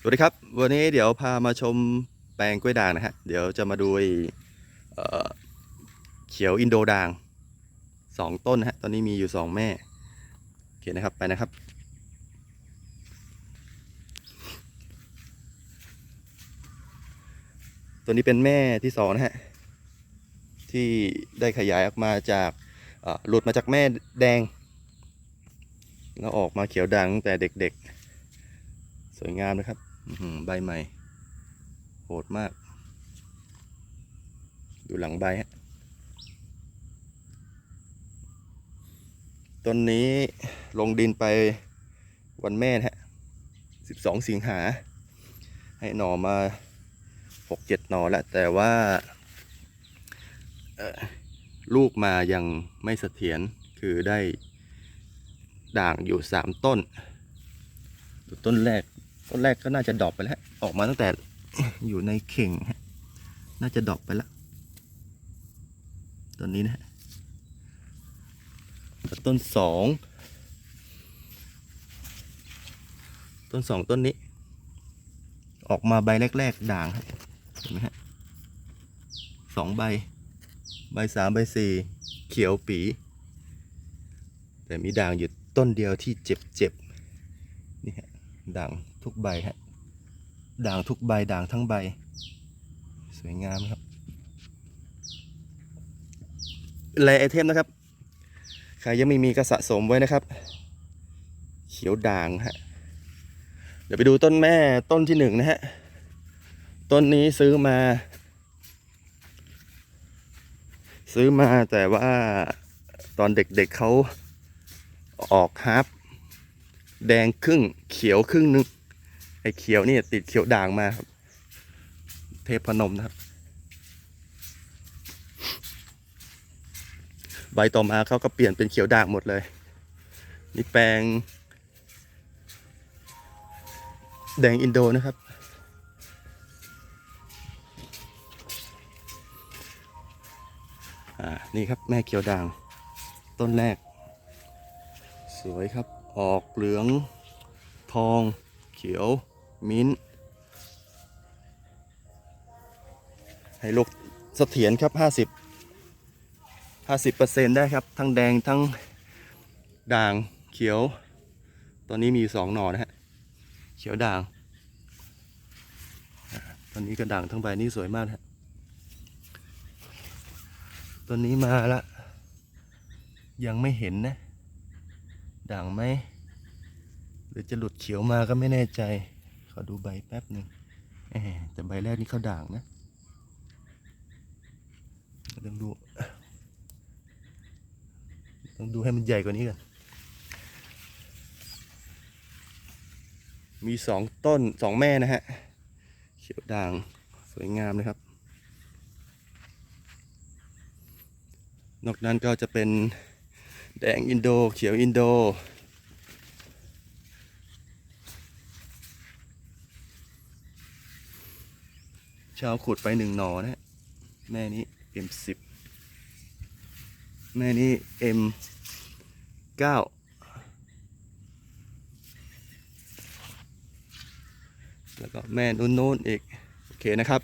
สวัสดีครับ วันนี้เดี๋ยวพามาชมแปลงกล้วยด่างนะฮะ เดี๋ยวจะมาดูเเขียวอินโดด่างสองต้นนะฮะ ตอนนี้มีอยู่สองแม่โอเคนะครับไปนะครับ ตัวนี้เป็นแม่ที่สองนะฮะ ที่ได้ขยายออกมาจากหลุดมาจากแม่แดง แล้วออกมาเขียวด่างตั้งแต่เด็กๆ สวยงามนะครับ ใบใหม่ โหดมาก ดูหลังใบฮะ ต้นนี้ลงดินไปวันแม่นะฮะ12สิงหา ให้หน่อมา6-7หน่อแล้ว แต่ว่าลูกมายังไม่เสถียรคือได้ด่างอยู่3ต้น ต้นแรก ต้นแรกก็น่าจะดรอปไปแล้ว ออกมาตั้งแต่อยู่ในเข่ง น่าจะดรอปไปแล้วต้นนี้นะฮะต้นสอง ต้นสองต้นนี้ ออกมาใบแรก ๆ ด่างเห็นไหมฮะสองใบ ใบสามใบสี่เขียวปี แต่มีด่างอยู่ต้นเดียวที่เจ็บๆนี่ฮะด่างทุกใบฮะด่างทุกใบด่างทั้งใบ สวยงามครับแลไอเทมนะครับใครยังไม่มีก็สะสมไว้นะครับ เขียวด่างฮะเดี๋ยวไปดูต้นแม่ต้นที่หนึ่งนะฮะต้นนี้ซื้อมา ซื้อมาแต่ว่าตอนเด็กๆเเขาออกฮาร์ปแดงครึ่งเขียวครึ่งหนึง ไอ้เขียวนี่ติดเขียวด่างมาครับ เทพพนมนะครับ ใบต่อมาเขาก็เปลี่ยนเป็นเขียวด่างหมดเลย นี่แปลง แดงอินโดนะครับอ่านี่ครับแม่เขียวด่าง ต้นแรก สวยครับออกเหลืองทองเขียว มิ้นให้ลูกเสถียรครับ 50 50%ได้ครับ ทั้งแดงทั้งด่างเขียว ตอนนี้มีสองหน่อนะฮะ เขียวด่าง ตอนนี้ก็ด่างทั้งใบนี่สวยมากฮะตัวนี้มาละยังไม่เห็นนะ ด่างไหม หรือจะหลุดเขียวมาก็ไม่แน่ใจ อดูใบแป๊บหนึ่งแต่ใบแรกนี่เขาด่างนะต้องดู ต้องดูให้มันใหญ่กว่านี้กันมีสองต้นสองแม่นะฮะ เขียวด่างสวยงามนะครับ นอกนั้นก็จะเป็นแดงอินโด เขียวอินโด เช้าขุดไปหนึ่งหนอนะฮะแม่นี้ M10 แม่นี้ M9 แล้วก็แม่นู้นๆอีก โอเคนะครับ